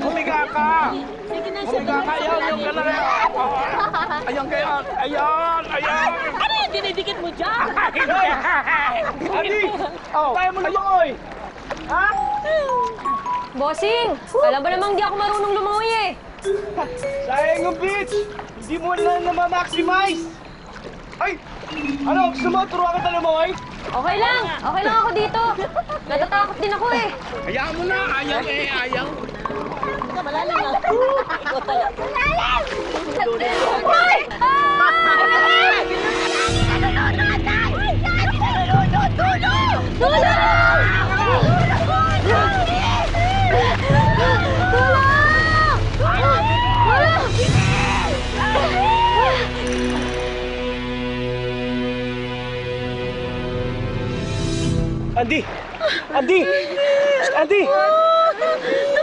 ka! Sige na, sige ka na. yung ka na Ayan kayo, ayan, ayan! Ano yung dinidikit mo dyan? Adi! Oh, tayo mo lumangoy! Ha? Bossing, alam ba namang di ako marunong lumangoy eh. Sayang yung beach! Hindi mo na na-maximize! Ay! Ano, gusto mo? Turuan kita lumangoy? Okay lang, okay lang ako dito. Natatakot din ako eh. Hayaan mo na! Ayaw eh, ayaw! Malalim lang. Andy! Andy! Tumising ka!